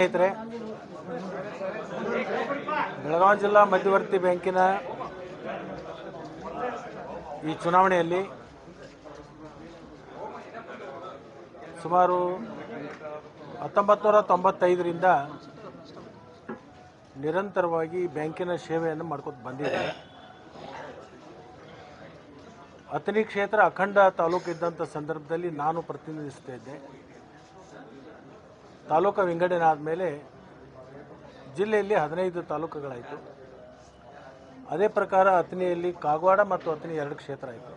ಸ್ನೇಹಿತರೆ ಬೆಳಗಾವಿ ಜಿಲ್ಲಾ ಮಧ್ಯವರ್ತಿ ಬ್ಯಾಂಕಿನ ಈ ಚುನಾವಣೆಯಲ್ಲಿ ಸುಮಾರು ಹತ್ತೊಂಬತ್ತು ನೂರ ತೊಂಬತ್ತೈದರಿಂದ ನಿರಂತರವಾಗಿ ಬ್ಯಾಂಕಿನ ಸೇವೆಯನ್ನು ಮಾಡ್ಕೊತ ಬಂದಿದೆ. ಅಥಣಿ ಕ್ಷೇತ್ರ ಅಖಂಡ ತಾಲೂಕು ಇದ್ದಂಥ ಸಂದರ್ಭದಲ್ಲಿ ನಾನು ಪ್ರತಿನಿಧಿಸ್ತಾ ಇದ್ದೆ. ತಾಲೂಕು ವಿಂಗಡಣೆ ಆದಮೇಲೆ ಜಿಲ್ಲೆಯಲ್ಲಿ ಹದಿನೈದು ತಾಲೂಕುಗಳಾಯಿತು. ಅದೇ ಪ್ರಕಾರ ಅಥಣಿಯಲ್ಲಿ ಕಾಗವಾಡ ಮತ್ತು ಅಥಣಿ ಎರಡು ಕ್ಷೇತ್ರ ಆಯಿತು.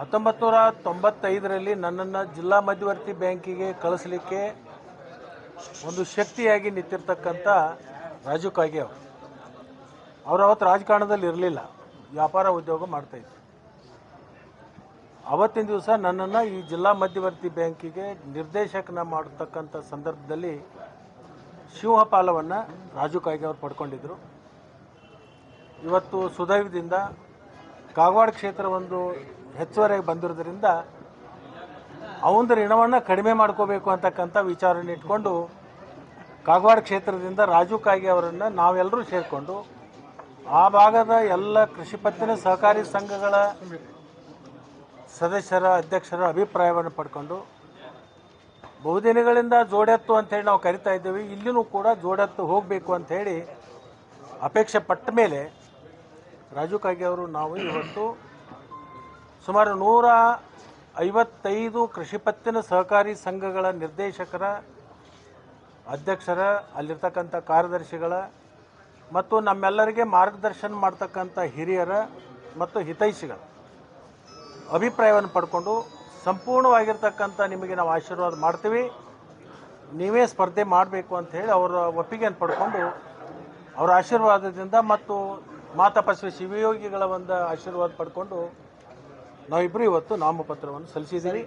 ಹತ್ತೊಂಬತ್ತು ನೂರ ತೊಂಬತ್ತೈದರಲ್ಲಿ ನನ್ನನ್ನು ಜಿಲ್ಲಾ ಮಧ್ಯವರ್ತಿ ಬ್ಯಾಂಕಿಗೆ ಕಳಿಸಲಿಕ್ಕೆ ಒಂದು ಶಕ್ತಿಯಾಗಿ ನಿಂತಿರ್ತಕ್ಕಂಥ ರಾಜು ಕಾಗೆ ಅವರು ಅವರು ಅವತ್ತು ರಾಜಕಾರಣದಲ್ಲಿ ಇರಲಿಲ್ಲ. ವ್ಯಾಪಾರ ಉದ್ಯೋಗ ಮಾಡ್ತಾಯಿದ್ರು ಅವತ್ತಿನ ದಿವಸ ನನ್ನನ್ನು ಈ ಜಿಲ್ಲಾ ಮಧ್ಯವರ್ತಿ ಬ್ಯಾಂಕಿಗೆ ನಿರ್ದೇಶಕನ ಮಾಡತಕ್ಕಂಥ ಸಂದರ್ಭದಲ್ಲಿ ಸಿಂಹಪಾಲವನ್ನು ರಾಜು ಕಾಯ್ಗೆ ಅವರು ಪಡ್ಕೊಂಡಿದ್ದರು ಇವತ್ತು ಸುದೈವದಿಂದ ಕಾಗವಾಡ ಕ್ಷೇತ್ರ ಒಂದು ಹೆಚ್ಚುವರಿಯಾಗಿ ಬಂದಿರೋದ್ರಿಂದ ಅವನ ಋಣವನ್ನು ಕಡಿಮೆ ಮಾಡ್ಕೋಬೇಕು ಅಂತಕ್ಕಂಥ ವಿಚಾರನ ಇಟ್ಕೊಂಡು ಕಾಗವಾಡ ಕ್ಷೇತ್ರದಿಂದ ರಾಜು ಕಾಯ್ಗೆ ಅವರನ್ನು ನಾವೆಲ್ಲರೂ ಸೇರಿಕೊಂಡು ಆ ಭಾಗದ ಎಲ್ಲ ಕೃಷಿ ಪತ್ತಿನ ಸಹಕಾರಿ ಸಂಘಗಳ ಸದಸ್ಯರ, ಅಧ್ಯಕ್ಷರ ಅಭಿಪ್ರಾಯವನ್ನು ಪಡ್ಕೊಂಡು, ಬಹುದಿನಗಳಿಂದ ಜೋಡೆತ್ತು ಅಂತೇಳಿ ನಾವು ಕರಿತಾ ಇದ್ದೇವೆ, ಇಲ್ಲಿನೂ ಕೂಡ ಜೋಡೆತ್ತು ಹೋಗಬೇಕು ಅಂಥೇಳಿ ಅಪೇಕ್ಷೆ ಪಟ್ಟ ಮೇಲೆ ರಾಜು ಕಾಗೆ ಅವರು ನಾವು ಇವತ್ತು ಸುಮಾರು ನೂರ ಐವತ್ತೈದು ಕೃಷಿ ಪತ್ತಿನ ಸಹಕಾರಿ ಸಂಘಗಳ ನಿರ್ದೇಶಕರ, ಅಧ್ಯಕ್ಷರ, ಅಲ್ಲಿರ್ತಕ್ಕಂಥ ಕಾರ್ಯದರ್ಶಿಗಳ ಮತ್ತು ನಮ್ಮೆಲ್ಲರಿಗೆ ಮಾರ್ಗದರ್ಶನ ಮಾಡ್ತಕ್ಕಂಥ ಹಿರಿಯರ ಮತ್ತು ಹಿತೈಷಿಗಳ. ಅಭಿಪ್ರಾಯವನ್ನು ಪಡ್ಕೊಂಡು ಸಂಪೂರ್ಣವಾಗಿರ್ತಕ್ಕಂಥ ನಿಮಗೆ ನಾವು ಆಶೀರ್ವಾದ ಮಾಡ್ತೀವಿ. ನೀವೇ ಸ್ಪರ್ಧೆ ಮಾಡಬೇಕು ಅಂತ ಹೇಳಿ ಅವರ ಒಪ್ಪಿಗೆಯನ್ನು ಪಡ್ಕೊಂಡು ಅವರ ಆಶೀರ್ವಾದದಿಂದ ಮತ್ತು ಮಾತಪಸ್ವಿ ಶಿವಯೋಗಿಗಳ ಒಂದು ಆಶೀರ್ವಾದ ಪಡ್ಕೊಂಡು ನಾವಿಬ್ಬರು ಇವತ್ತು ನಾಮಪತ್ರವನ್ನು ಸಲ್ಲಿಸಿದ್ದೀವಿ.